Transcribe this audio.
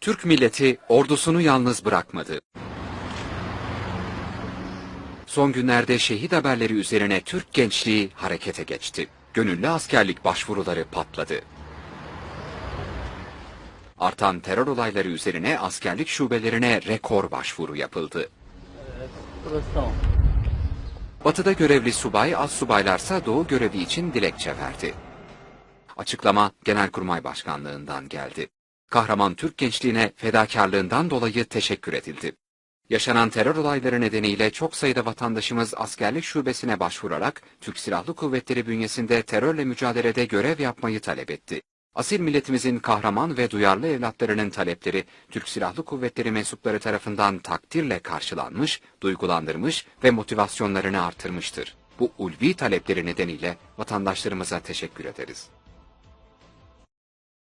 Türk milleti ordusunu yalnız bırakmadı. Son günlerde şehit haberleri üzerine Türk gençliği harekete geçti. Gönüllü askerlik başvuruları patladı. Artan terör olayları üzerine askerlik şubelerine rekor başvuru yapıldı. Evet, burası tamam. Batıda görevli subay, az subaylarsa doğu görevi için dilekçe verdi. Açıklama Genelkurmay Başkanlığından geldi. Kahraman Türk gençliğine fedakarlığından dolayı teşekkür edildi. Yaşanan terör olayları nedeniyle çok sayıda vatandaşımız askerlik şubesine başvurarak Türk Silahlı Kuvvetleri bünyesinde terörle mücadelede görev yapmayı talep etti. Asil milletimizin kahraman ve duyarlı evlatlarının talepleri Türk Silahlı Kuvvetleri mensupları tarafından takdirle karşılanmış, duygulandırmış ve motivasyonlarını artırmıştır. Bu ulvi talepleri nedeniyle vatandaşlarımıza teşekkür ederiz.